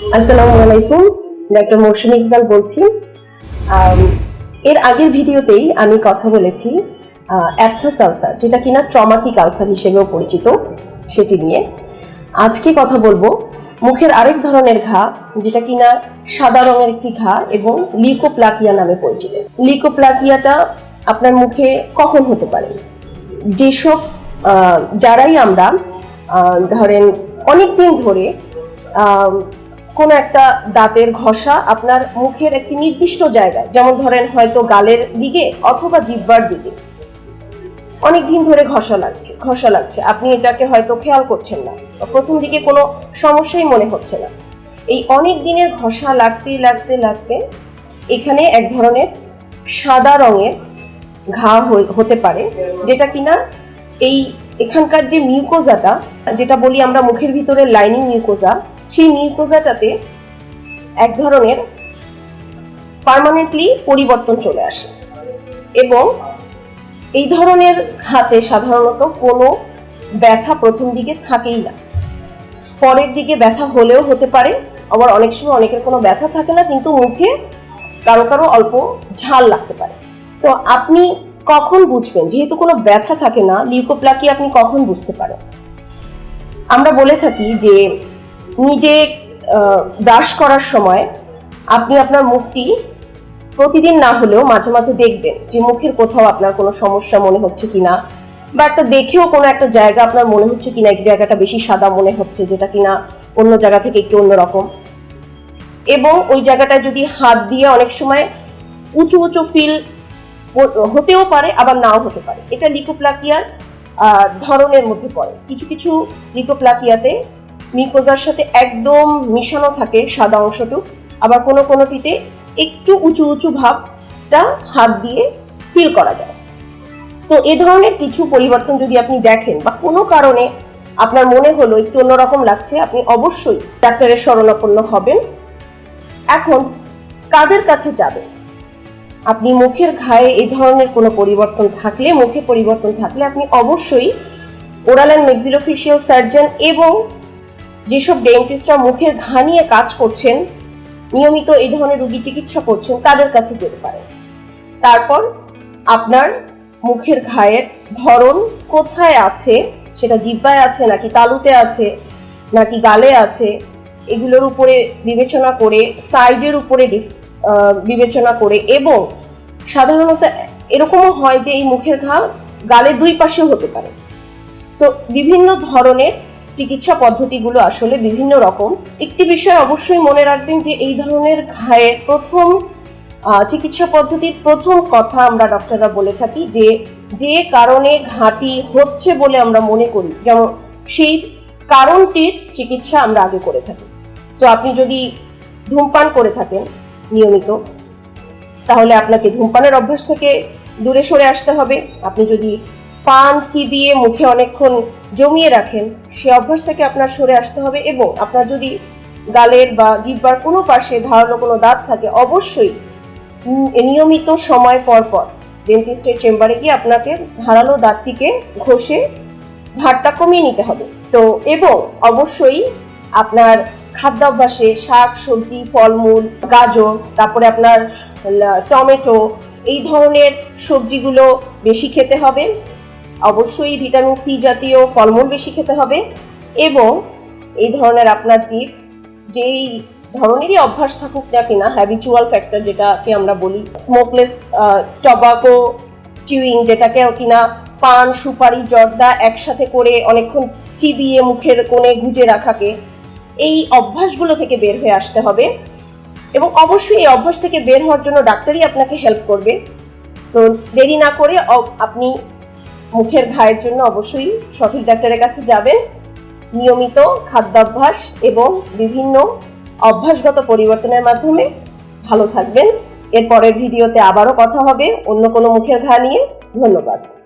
আসসালামু আলাইকুম ডক্টর ইকবাল বলছি। এর আগের ভিডিওতেই আমি কথা বলেছি অ্যাপথাস আলসার যেটা কিনা ট্রমাটিক আলসার হিসেবেও পরিচিত, সেটি নিয়ে। আজকে কথা বলব মুখের আরেক ধরনের ঘা, যেটা কিনা সাদা রঙের একটি ঘা এবং লিকোপ্লাকিয়া নামে পরিচিত। লিকোপ্লাকিয়াটা আপনার মুখে কখন হতে পারে? যেসব যারাই আমরা ধরেন অনেক দিন ধরে কোনো একটা দাঁতের ঘষা আপনার মুখের একটি নির্দিষ্ট জায়গায়, যেমন ধরেন হয়তো গালের দিকে অথবা জিহ্বার দিকে। অনেক দিন ধরে ঘষা লাগছে ঘষা লাগছে। আপনি এটাকে হয়তো খেয়াল করছেন না। প্রথম দিকে কোনো সমস্যাই মনে হচ্ছে না। এই অনেক দিনের ঘষা লাগতে লাগতে লাগতে এখানে এক ধরনের সাদা রঙের ঘা হতে পারে, যেটা কিনা এই এখানকার যে মিউকোজাটা, যেটা বলি আমরা মুখের ভিতরে লাইনিং মিউকোজা সেই মিউকোজাটাতে এক ধরনের পার্মানেন্টলি পরিবর্তন চলে আসে। এবং এই ধরনের ঘাতে সাধারণত কোনো ব্যথা প্রথম দিকে থাকেই না। পরের দিকে ব্যথা হলেও হতে পারে। আবার অনেক সময় অনেকের কোনো ব্যথা থাকে না, কিন্তু মুখে কারও কারও অল্প ঝাল লাগতে পারে। তো আপনি কখন বুঝবেন? যেহেতু কোনো ব্যথা থাকে না লিউকোপ্লাকি আপনি কখন বুঝতে পারেন? আমরা বলে থাকি যে নিজে ব্রাশ করার সময় আপনি আপনার মুখটি প্রতিদিন না হলেও মাঝে মাঝে দেখবেন যে মুখের কোথাও আপনার কোনো সমস্যা মনে হচ্ছে কিনা বা একটা দেখেও কোনো একটা জায়গা আপনার মনে হচ্ছে কিনা, এক জায়গাটা বেশি সাদা মনে হচ্ছে যেটা কিনা অন্য জায়গা থেকে একটু অন্যরকম। এবং ওই জায়গাটায় যদি হাত দিয়ে অনেক সময় উঁচু উঁচু ফিল হতেও পারে, আবার নাও হতে পারে। এটা লিকোপ্লাকিয়ার ধরনের মধ্যে পড়ে। কিছু কিছু লিকোপ্লাকিয়াতে মিকোজার সাথে একদম মিশানো থাকে সাদা অংশটুক আবার কোনো কোনোটিতে একটু উঁচু উঁচু ভাবটা হাত দিয়ে ফিল করা যায়। তো এ ধরনের কিছু পরিবর্তন যদি আপনি দেখেন বা কোনো কারণে আপনার মনে হলো একটু অন্যরকম লাগছে, আপনি অবশ্যই ডাক্তারের শরণাপন্ন হবেন। এখন কাদের কাছে যাবেন? আপনি মুখের ঘায়ে এই ধরনের কোনো পরিবর্তন থাকলে, মুখে পরিবর্তন থাকলে আপনি অবশ্যই ওরাল অ্যান্ড মেক্সিলোফেশিয়াল সার্জন এবং যেসব ডেন্টিস্টরা মুখের ঘা নিয়ে কাজ করছেন, নিয়মিত এই ধরনের রোগী চিকিৎসা করছেন, তাদের কাছে যেতে পারেন তারপর আপনার মুখের ঘায়ের ধরন কোথায় আছে? সেটা জিব্বায় আছে, নাকি তালুতে আছে, নাকি গালে আছে? এগুলোর উপরে বিবেচনা করে, সাইজের উপরে বিবেচনা করে এবং সাধারণত এরকমও হয় যে এই মুখের ঘা গালের দুই পাশেও হতে পারে। তো বিভিন্ন ধরনের চিকিৎসা পদ্ধতিগুলো আসলে বিভিন্ন রকম। একটি বিষয় অবশ্যই মনে রাখবেন যে এই ধরনের ঘায়ের প্রথম চিকিৎসা পদ্ধতির প্রথম কথা আমরা ডক্টররা বলে থাকি যে যে কারণে ঘাটি হচ্ছে বলে আমরা মনে করি, যেমন সেই কারণটির চিকিৎসা আমরা আগে করে থাকি। সো আপনি যদি ধূমপান করে থাকেন নিয়মিত, তাহলে আপনাকে ধূমপানের অভ্যাস থেকে দূরে সরে আসতে হবে। আপনি যদি পান চিবিয়ে মুখে অনেকক্ষণ জমিয়ে রাখেন, সে অভ্যাস থেকে আপনার সরে আসতে হবে এবং আপনার যদি গালের বা জিহ্বার কোনো পাশে ধারালো কোনো দাঁত থাকে, অবশ্যই নিয়মিত সময় পর পর ডেন্টিস্টের চেম্বারে গিয়ে আপনাকে ধারালো দাঁতটিকে ঘষে ধারটা কমিয়ে নিতে হবে। তো, এবং অবশ্যই আপনার খাদ্যাভ্যাসে শাক, সবজি, ফলমূল, গাজর, তারপরে আপনার টমেটো, এই ধরনের সবজিগুলো বেশি খেতে হবে। অবশ্যই ভিটামিন সি জাতীয় ফলমূল বেশি খেতে হবে এবং এই ধরনের আপনার জীব যেই ধরনেরই অভ্যাস থাকুক না কিনা হ্যাবিচুয়াল ফ্যাক্টর যেটাকে আমরা বলি স্মোকলেস টবাকো চিউইং যেটাকে কিনা পান, সুপারি, জর্দা একসাথে করে অনেকক্ষণ চিবিয়ে মুখের কোণে গুজে রাখাকে এই অভ্যাসগুলো থেকে বের হয়ে আসতে হবে এবং অবশ্যই এই অভ্যাস থেকে বের হওয়ার জন্য ডাক্তারই আপনাকে হেল্প করবে। তো দেরি না করে আপনি মুখের ঘায়ের জন্য অবশ্যই সঠিক ডাক্তারের কাছে যাবেন নিয়মিত খাদ্যাভ্যাস এবং বিভিন্ন অভ্যাসগত পরিবর্তনের মাধ্যমে ভালো থাকবেন। এরপরের ভিডিওতে আবারও কথা হবে। অন্য কোনো মুখের ঘা নিয়ে। ধন্যবাদ।